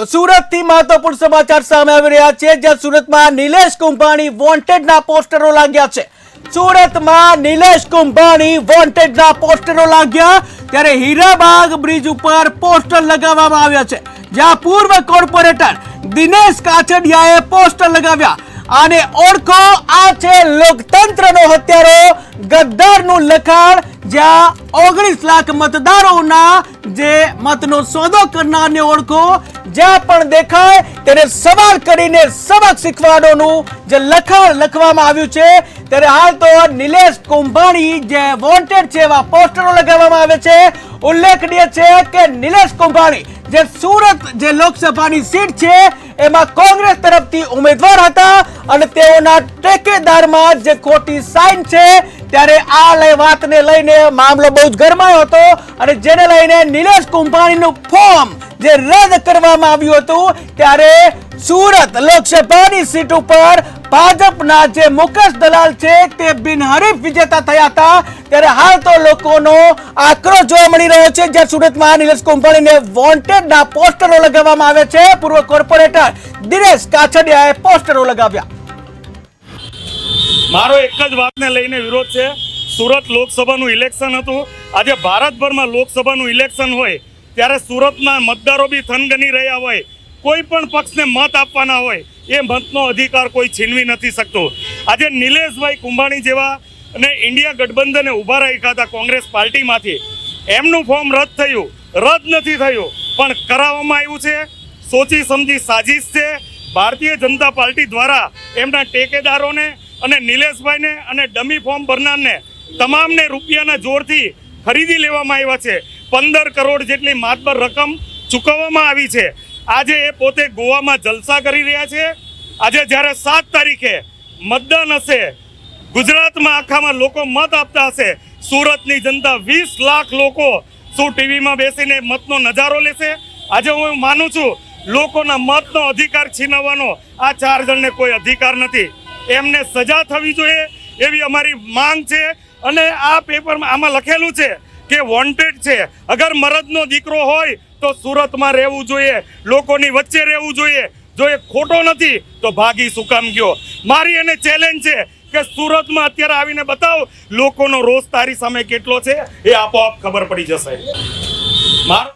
તો સુરતથી મહત્વપૂર્ણ સમાચાર સામે આવી રહ્યા છે, જ્યાં સુરતમાં નિલેશ કુંભાણી વોન્ટેડના પોસ્ટરો લાગ્યા છે. સુરતમાં નિલેશ કુંભાણી વોન્ટેડના પોસ્ટરો લાગ્યા, ત્યારે હીરાબાગ બ્રિજ ઉપર પોસ્ટર લગાવવામાં આવ્યા છે. જ્યાં પૂર્વ કોર્પોરેટર દિનેશ કાછડિયાએ પોસ્ટર લગાવ્યા. અને ઓળખો, આ છે લોકતંત્રનો હત્યારો. ગદ્દારનું લખાણ જ્યાં ઓગણીસ લાખ મતદારોના જે મતનો સોદો કરનારને ઓળખો, જ્યાં પણ દેખાય તેને સવાલ કરીને સબક શીખવાડોનું જે લખાણ લખવામાં આવ્યું છે, ત્યારે હાલ તો નિલેશ કુંભાણી જે વોન્ટેડ છે એવા પોસ્ટરો લગાવવામાં આવે છે. ઉલ્લેખનીય છે કે નિલેશ કુંભાણી જે સુરત જે લોકસભાની સીટ છે, એમાં કોંગ્રેસ તરફથી ઉમેદવાર હતા અને તેઓના ટેકેદારમાં જે ખોટી સાઇન છે ત્યારે આ વાતને લઈને મામલો બહુ જ ગરમાયો હતો અને જેને લઈને નિલેશ કુંભાણીનું ફોર્મ જે રદ કરવામાં આવ્યું હતું, ત્યારે સુરત લોકસભાની સીટ ઉપર ભાજપના જે મુકેશ દલાલ છે તે બિનહરીફ વિજેતા થયા હતા. ત્યારે હાલ તો લોકોનો આક્રોશ જોવા મળી રહ્યો છે. જ્યાં સુરતમાં નિલેશ કુંભાણીને વોન્ટેડના પોસ્ટરો લગાવવામાં આવે છે. પૂર્વ કોર્પોરેટર દિનેશ કાછડિયાએ પોસ્ટરો લગાવ્યા. મારો એક જ વાતને લઈને વિરોધ છે. સુરત લોકસભાનું ઇલેક્શન હતું. આજે ભારતભરમાં લોકસભાનું ઇલેક્શન હોય, ત્યારે સુરતના મતદારો બી થનગની રહ્યા હોય, કોઈ પણ પક્ષને મત આપવાના હોય, એ મતનો અધિકાર કોઈ છીનવી નથી શકતો. આજે નિલેશભાઈ કુંભાણી જેવા અને ઇન્ડિયા ગઠબંધને ઊભા રાખ્યા હતા કોંગ્રેસ પાર્ટીમાંથી. એમનું ફોર્મ રદ થયું. રદ નથી થયું. પણ કરાવવામાં આવ્યું છે. સોચી સમજી સાજિશ છે. ભારતીય જનતા પાર્ટી દ્વારા એમના ટેકેદારોને અને નિલેશભાઈને અને ડમી ફોર્મ ભરનારને તમામને રૂપિયાના જોરથી ખરીદી લેવામાં આવ્યા છે. પંદર કરોડ જેટલી માતબર રકમ ચૂકવવામાં આવી છે. આજે એ પોતે ગોવામાં જલસા કરી રહ્યા છે. આજે જ્યારે સાત તારીખે મતદાન હશે, ગુજરાતમાં આખામાં લોકો મત આપતા હશે, સુરતની જનતા વીસ લાખ લોકો શું ટીવીમાં બેસીને મતનો નજારો લેશે? આજે હું માનું છું, લોકોના મતનો અધિકાર છીનવવાનો આ ચાર જણને કોઈ અધિકાર નથી. એમને સજા થવી જોઈએ એવી અમારી માંગ છે. અને આ પેપરમાં આમાં લખેલું છે કે વોન્ટેડ છે. અગર મરદનો દીકરો હોય તો સુરતમાં રહેવું જોઈએ, લોકોની વચ્ચે રહેવું જોઈએ. જો એ ખોટો નથી, તો ભાગી શું કામ ગયો? મારી એને ચેલેન્જ છે કે સુરતમાં અત્યારે આવીને બતાવ, લોકોનો રોષ તારી સામે કેટલો છે? એ આપોઆપ ખબર પડી જશે. મારો